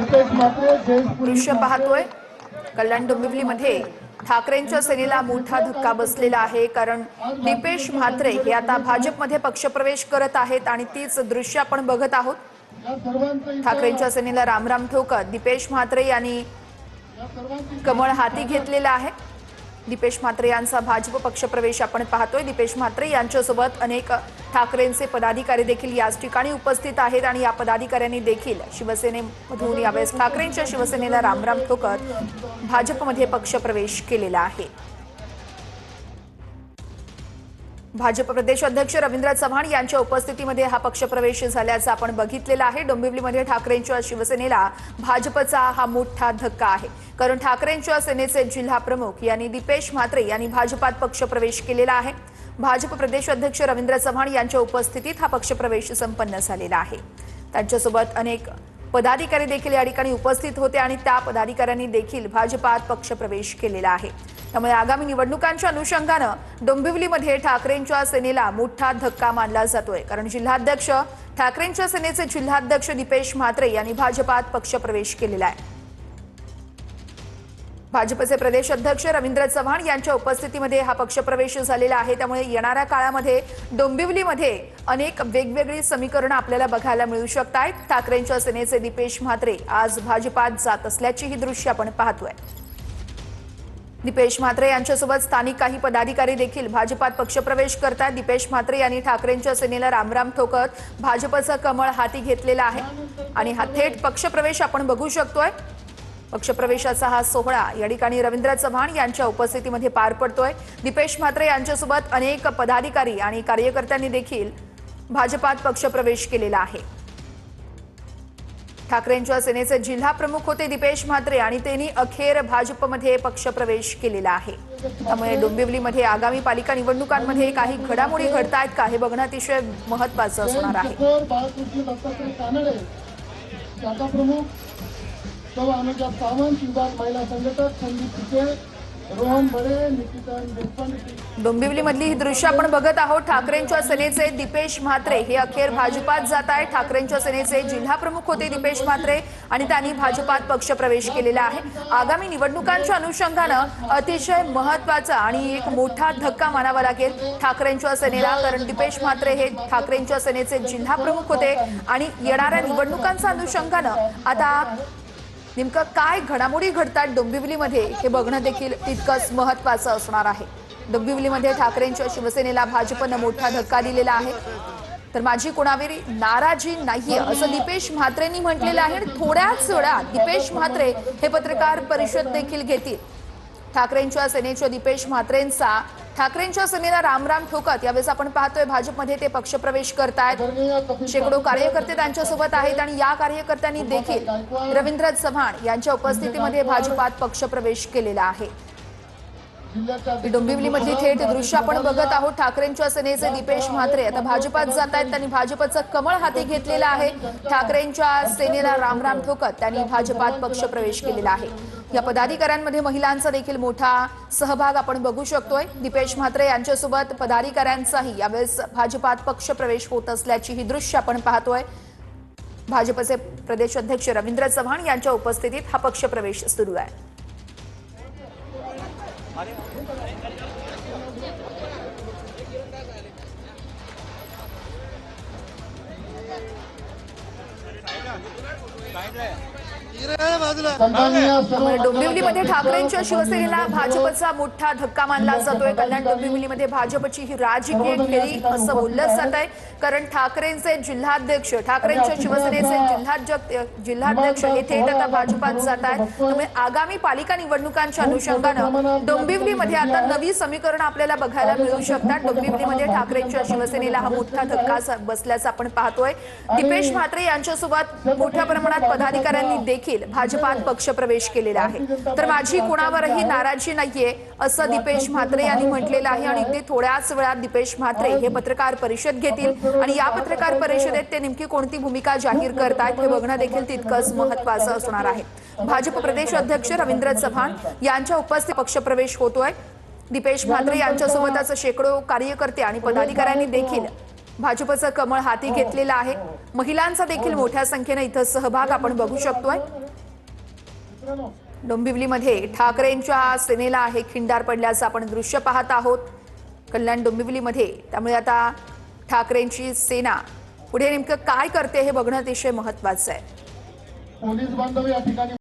दृश्य पाहतोय. कल्याण डोंबिवलीमध्ये ठाकरेंच्या सेनेला मोठा धक्का बसलेला आहे कारण दीपेश म्हात्रे हे आता भाजपमध्ये पक्षप्रवेश करत आहेत आणि तीच दृश्य आपण बघत आहोत. ठाकरेंच्या सेनेला रामराम ठोकत दीपेश म्हात्रे यांनी कमळ हाती घेतलेला आहे. दीपेश म्हात्रे यांचा भाजप पक्षप्रवेश आपण पाहतोय. दीपेश म्हात्रे यांच्यासोबत अनेक ठाकरेंचे पदाधिकारी देखील याच ठिकाणी उपस्थित आहेत आणि या पदाधिकाऱ्यांनी देखील शिवसेनेमधून यावेळेस ठाकरेंच्या शिवसेनेला रामराम ठोकत भाजपमध्ये पक्षप्रवेश केलेला आहे. भाजप प्रदेश अध्यक्ष रवींद्र चव्हाण यांच्या उपस्थितीमध्ये हा पक्षप्रवेश झाल्याचं आपण बघितलेलं आहे. डोंबिवलीमध्ये ठाकरेंच्या शिवसेनेला भाजपचा हा मोठा धक्का आहे. कारण ठाकरेंच्या सेनेचे जिल्हा प्रमुख यांनी दीपेश म्हात्रे यांनी भाजपात पक्षप्रवेश केलेला आहे. भाजप प्रदेश अध्यक्ष रवींद्र चव्हाण यांच्या उपस्थितीत हा पक्षप्रवेश संपन्न झालेला आहे. त्यांच्यासोबत अनेक पदाधिकारी देखील या ठिकाणी उपस्थित होते आणि त्या पदाधिकाऱ्यांनी देखील भाजपात पक्षप्रवेश केलेला आहे. त्यामुळे आगामी निवडणुकांच्या अनुषंगानं डोंबिवलीमध्ये ठाकरेंच्या सेनेला मोठा धक्का मानला जातोय. कारण जिल्हाध्यक्ष ठाकरेंच्या सेनेचे जिल्हाध्यक्ष दीपेश म्हात्रे यांनी भाजपात पक्षप्रवेश केलेला आहे. भाजपचे प्रदेश अध्यक्ष रवींद्र चव्हाण यांच्या उपस्थितीमध्ये हा पक्षप्रवेश झालेला आहे. त्यामुळे येणाऱ्या काळामध्ये डोंबिवलीमध्ये अनेक वेगवेगळी समीकरणं आपल्याला बघायला मिळू शकत आहेत ठाकरेंच्या सेनेचे दीपेश म्हात्रे आज भाजपात जात असल्याची ही दृश्य आपण पाहतोय. दीपेश म्हात्रे यांच्यासोबत स्थानिक काही पदाधिकारी देखील भाजपात पक्षप्रवेश करतात दीपेश म्हात्रे यांनी ठाकरेंच्या सेनेला रामराम ठोकत भाजपचं कमळ हाती घेतलेलं आहे. आणि हा थेट पक्षप्रवेश आपण बघू शकतोय. पक्षप्रवेशाचा हा सोहळा या ठिकाणी रवींद्र चव्हाण यांच्या उपस्थितीमध्ये पार पडतोय. दीपेश म्हात्रे यांच्यासोबत अनेक पदाधिकारी आणि कार्यकर्त्यांनी देखील भाजपात पक्षप्रवेश केलेला आहे. ठाकरेंच्या सेनेचे जिल्हा प्रमुख होते दीपेश म्हात्रे आणि त्यांनी अखेर भाजपमध्ये पक्षप्रवेश केलेला आहे. त्यामुळे डोंबिवलीमध्ये आगामी पालिका निवडणुकांमध्ये काही घडामोडी घडतायत का हे बघणं अतिशय महत्वाचं असणार आहे. शेखर अनुजा सावंत विभाग महिला संघटक संदीप पिके डोंबिवलीमधली ही दृश्य आपण बघत आहोत. ठाकरेंच्या सेनेचे दीपेश म्हात्रे हे अखेर भाजपात जात आहे ठाकरेंच्या सेनेचे जिल्हा प्रमुख होते दीपेश म्हात्रे आणि त्यांनी भाजपात पक्षप्रवेश केलेला आहे. आगामी निवडणुकांच्या अनुषंगानं अतिशय महत्त्वाचा आणि एक मोठा धक्का मानावा लागेल ठाकरेंच्या सेनेला कारण दीपेश म्हात्रे हे ठाकरेंच्या सेनेचे जिल्हा प्रमुख होते आणि येणाऱ्या निवडणुकांच्या अनुषंगानं आता नेमकं काय घडामोडी घडतात डोंबिवलीमध्ये हे बघणं देखील तितकंच महत्वाचं असणार आहे. डोंबिवलीमध्ये ठाकरेंच्या शिवसेनेला भाजपनं मोठा धक्का दिलेला आहे. तर माझी कोणावर नाराजी नाहीये असं दीपेश म्हात्रेंनी म्हटलेलं आहे. थोड्याच वेळात दीपेश म्हात्रे हे पत्रकार परिषद देखील घेतील. ठाकरेंच्या सेनेच्या दीपेश म्हात्रेंचा ठाकरेंच्या सेनेला रामराम ठोकत यावेळेस आपण पाहतोय भाजपमध्ये ते पक्षप्रवेश करतायत. शेकडो कार्यकर्ते त्यांच्यासोबत आहेत आणि या कार्यकर्त्यांनी देखील रवींद्र चव्हाण यांच्या उपस्थितीमध्ये भाजपात पक्षप्रवेश केलेला आहे. डोंबिवलीमधली थेट दृश्य आपण बघत आहोत. ठाकरेंच्या सेनेचे दीपेश म्हात्रे आता भाजपात जात आहेत त्यांनी भाजपचं कमळ हाती घेतलेलं आहे. ठाकरेंच्या सेनेला रामराम ठोकत त्यांनी भाजपात पक्षप्रवेश केलेला आहे. या पदाधिकाऱ्यांमध्ये महिलांचा देखील मोठा सहभाग आपण बघू शकतोय. दीपेश म्हात्रे यांच्यासोबत पदाधिकाऱ्यांचाही यावेळेस भाजपात पक्षप्रवेश होत असल्याची ही दृश्य आपण पाहतोय. भाजपचे प्रदेश अध्यक्ष रवींद्र चव्हाण यांच्या उपस्थितीत हा पक्षप्रवेश सुरू आहे. डोंबिवलीमध्ये ठाकरेंच्या शिवसेनेला भाजपचा मोठा धक्का मानला जातोय. कल्याण डोंबिवलीमध्ये भाजपची ही राजकीय खेळी असं बोललं जात आहे कारण ठाकरेंचे जिल्हाध्यक्ष ठाकरेंच्या शिवसेनेचे जिल्हाध्यक्ष जिल्हाध्यक्ष हे थेट आता भाजपात जात आहेत. त्यामुळे आगामी पालिका निवडणुकांच्या अनुषंगानं डोंबिवलीमध्ये आता नवी समीकरण आपल्याला बघायला मिळू शकतात. डोंबिवलीमध्ये ठाकरेंच्या शिवसेनेला हा मोठा धक्का बसल्याचं आपण पाहतोय. दीपेश म्हात्रे यांच्यासोबत मोठ्या प्रमाणात पदाधिकाऱ्यांनी देखील भाजपात पक्षप्रवेश केलेला आहे. तर माझी कोणावरही नाराजी नाहीये असं दीपेश म्हात्रे यांनी म्हटलेलं आहे आणि ते थोड्याच वेळात दीपेश म्हात्रे हे पत्रकार परिषद घेतील. आणि या पत्रकार परिषदेत ते नेमकी कोणती भूमिका जाहीर करतायत हे बघणं देखील तितकंच महत्वाचं असणार आहे. भाजप प्रदेश अध्यक्ष रवींद्र चव्हाण यांच्या उपस्थित पक्षप्रवेश होतोय. दीपेश म्हात्रे यांच्यासोबतच शेकडो कार्यकर्ते आणि पदाधिकाऱ्यांनी देखील भाजपचं कमळ हाती घेतलेलं आहे. महिलांचा देखील मोठ्या संख्येनं इथं सहभाग आपण बघू शकतोय. डोंबिवलीमध्ये ठाकरेंच्या सेनेला हे खिंडार पडल्याचं आपण दृश्य पाहत आहोत. कल्याण डोंबिवलीमध्ये. त्यामुळे आता ठाकरेंची सेना पुढे नेमकं काय करते हे बघणं अतिशय महत्वाचं आहे. पोलीस बांधव या ठिकाणी